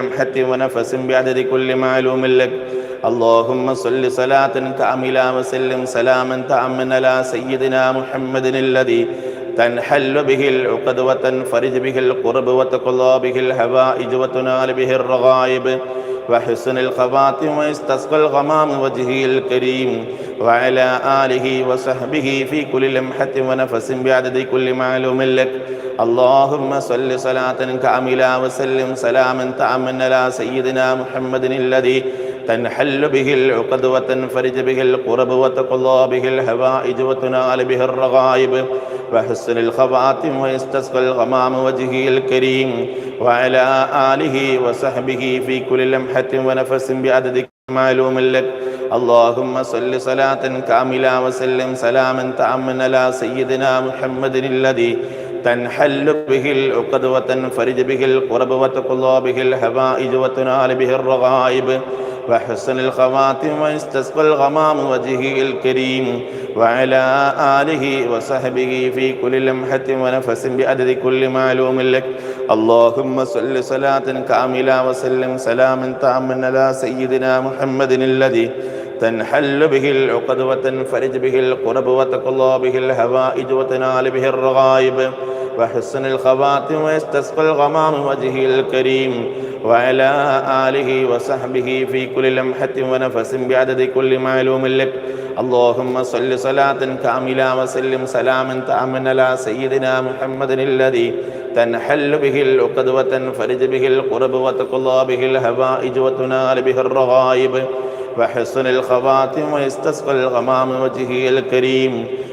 لمحة ونفس بعدد كل معلوم لك. اللهم صل صلاة كاملة وسلم سلاما تأمن على سيدنا محمد الذي تنحل به العقد وتنفرج به القرب وتقضى به الحوائج وتنال به الرغائب. وحسن الخواتم ويستسقى الغمام وجهه الكريم وعلى آله وصحبه في كل لمحة ونفس بعدد كل معلوم لك اللهم صل صلاة كاملة وسلم سلاما تأمن على سيدنا محمد الذي تنحل به العقد وتنفرج به القرب وتقضى به الحوائج وتنال به الرغائب وحسن الخواتم ويستسقى الغمام وجهه الكريم وعلى آله وصحبه في كل لمحة ونفس بعدد معلوم لك اللهم صل صلاة كاملة وسلم سلاما تأمن على سيدنا محمد الذي تنحل به العقد وتنفرج به القرب وتقضى به الحوائج وتنال به الرغائب وحسن الخواتم ويستسقى الغمام وجهه الكريم وعلى آله وصحبه في كل لمحة ونفس بعدد كل معلوم لك اللهم صل صلاة كاملة وسلم سلاما تأمن على سيدنا محمد الذي تنحل به العقد وتنفرج به القرب وتقضى به الهوائج وتنال به الرغائب وحسن الخواتم ويستسقى الغمام وجهه الكريم وعلى آله وصحبه في كل لمحة ونفس بعدد كل معلوم لك. اللهم صل صلاة كاملة وسلم سلاما تأمن على سيدنا محمد الذي تنحل به العقد وتنفرج به القرب وتقضى به الهوائج وتنال به الرغائب. وحسن الخواتم ويستسقى الغمام وجهه الكريم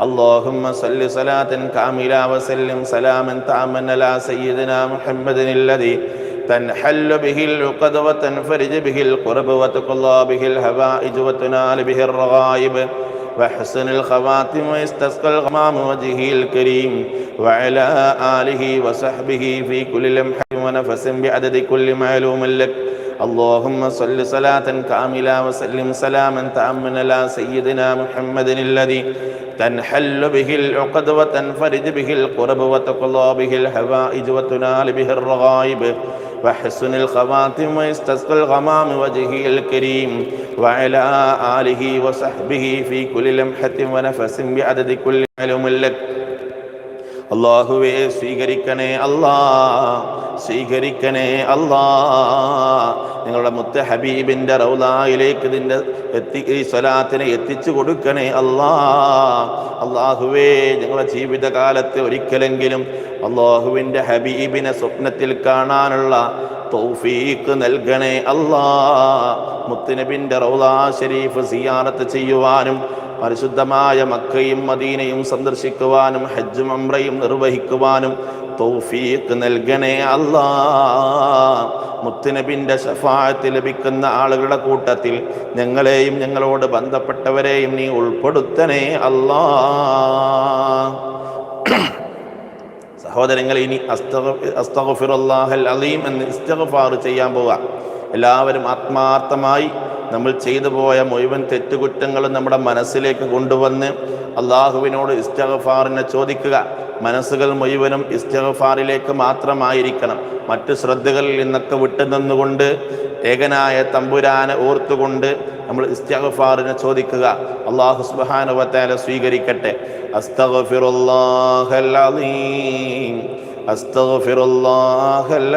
اللهم صل صلاة كاملة وسلم سلاما تأمن على سيدنا محمد الذي تنحل به العقد وتنفرج به القرب وتقضى به الهوائج وتنال به الرغائب. وحسن الخواتم ويستسقى الغمام وجهه الكريم وعلى آله وصحبه في كل لمحة ونفس بعدد كل معلوم لك. اللهم صل صلاة كاملة وسلم سلاما تأمن على سيدنا محمد الذي تنحل به العقد وتنفرج به القرب وتقضى به الحوائج وتنال به الرغائب وحسن الخواتم ويستسقى الغمام وجهه الكريم وعلى آله وصحبه في كل لمحة ونفس بعدد كل علم لك അള്ളാഹുവെ സ്വീകരിക്കണേ അല്ലാ സ്വീകരിക്കണേ അല്ലാ. നിങ്ങളുടെ മുത്ത ഹബീബിന്റെ റൗലായിലേക്ക് ഇതിന്റെ എത്തി ഈ സ്വലാത്തിനെ എത്തിച്ചു കൊടുക്കണേ അല്ലാ. അള്ളാഹുവേ ഞങ്ങളുടെ ജീവിതകാലത്ത് ഒരിക്കലെങ്കിലും അള്ളാഹുവിന്റെ ഹബീബിനെ സ്വപ്നത്തിൽ കാണാനുള്ള തൗഫീക്ക് നൽകണേ അല്ലാ. മുത്തുനബിന്റെ റൗലാ ഷരീഫ് സിയാറത്ത് ചെയ്യുവാനും പരിശുദ്ധമായ മക്കയും മദീനയും സന്ദർശിക്കുവാനും ഹജ്ജും അമ്രയും നിർവഹിക്കുവാനും തൗഫീഖ് നൽകണേ അല്ലാ. മുത്തുനബിന്റെ ഷഫായത്ത് ലഭിക്കുന്ന ആളുകളുടെ കൂട്ടത്തിൽ ഞങ്ങളെയും ഞങ്ങളോട് ബന്ധപ്പെട്ടവരെയും നീ ഉൾപ്പെടുത്തണേ അല്ലാ. സഹോദരങ്ങൾ ഇനി അസ്തഗഫിറുല്ലാഹൽ അലീം എന്ന് ഇസ്തഫാർ ചെയ്യാൻ പോവുക എല്ലാവരും ആത്മാർത്ഥമായി നമ്മൾ ചെയ്തു പോയ മുഴുവൻ തെറ്റുകുറ്റങ്ങളും നമ്മുടെ മനസ്സിലേക്ക് കൊണ്ടുവന്ന് അള്ളാഹുവിനോട് ഇസ്തഫാറിനെ ചോദിക്കുക. മനസ്സുകൾ മുഴുവനും ഇസ്തഫാറിലേക്ക് മാത്രമായിരിക്കണം. മറ്റു ശ്രദ്ധകളിൽ നിന്നൊക്കെ വിട്ടുനിന്നുകൊണ്ട് ഏകനായ തമ്പുരാനെ ഓർത്തുകൊണ്ട് നമ്മൾ ഇസ്തഫാറിനെ ചോദിക്കുക. അള്ളാഹു സുബാനുവത്താല സ്വീകരിക്കട്ടെ. അസ്തഗഫിറുല്ലാഹൽ അലീം അസ്തഗഫിറുല്ലാഹൽ